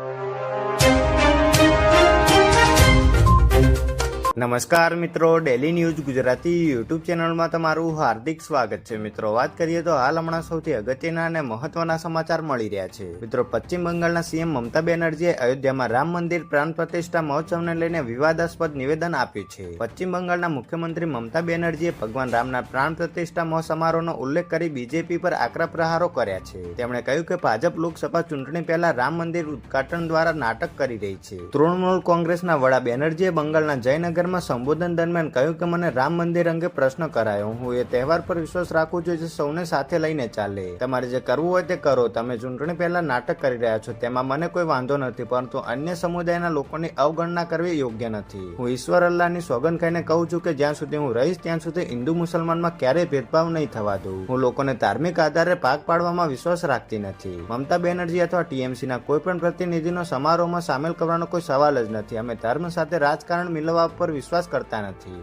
you. નમસ્કાર મિત્રો daily news Gujarati YouTube ચેનલમાં તમારું હાર્દિક સ્વાગત છે. મિત્રો, વાત કરીએ તો હાલ હમણાં સૌથી અગત્યના અને મહત્વના સમાચાર મળી રહ્યા છે. મિત્રો, પશ્ચિમ બંગાળના સીએમ મમતા બેનર્જીએ અયોધ્યામાં રામ મંદિર પ્રાણ પ્રતિષ્ઠા મહોત્સવને લઈને વિવાદાસ્પદ નિવેદન આપ્યું છે. પશ્ચિમ બંગાળના મુખ્યમંત્રી મમતા બેનર્જીએ ભગવાન રામના પ્રાણ પ્રતિષ્ઠા મહો સમારોહનો ઉલ્લેખ કરી બીજેપી પર આકરા પ્રહારો કર્યા છે. તેમણે કહ્યું કે ભાજપ લોકસભા ચૂંટણી પહેલા રામ મંદિર ઉદઘાટન દ્વારા નાટક કરી રહી છે. તૃણમૂલ કોંગ્રેસના વડા બેનર્જીએ બંગાળના જયનગરમાં સંબોધન દરમિયાન કહ્યું કે, મને રામ મંદિર અંગે પ્રશ્ન કરાયો. હું એ તહેવાર પર વિશ્વાસ રાખું છું જે સૌને સાથે લઈને ચાલે. તમારે જે કરવું હોય તે કરો. તમે ચૂંટણી પહેલા નાટક કરી રહ્યા છો. તેમાં મને કોઈ વાંધો નથી, પરંતુ અન્ય સમુદાયના લોકોની અવગણના કરવી યોગ્ય નથી. હું ઈશ્વર અલ્લાહની સોગંદ ખાઈને કહું છું કે, જ્યાં સુધી હું રહીશ, ત્યાં સુધી હિન્દુ મુસલમાનમાં ક્યારેય ભેદભાવ નહીં થવા દઉં. હું લોકોને ધાર્મિક આધારે પાક પાડવામાં વિશ્વાસ રાખતી નથી. મમતા બેનર્જી અથવા ટીએમસીના કોઈ પણ પ્રતિનિધિનો સમારોહમાં સામેલ કરવાનો કોઈ સવાલ જ નથી. અમે ધર્મ સાથે રાજકારણ મિલવા પર વિશ્વાસ કરતા નથી.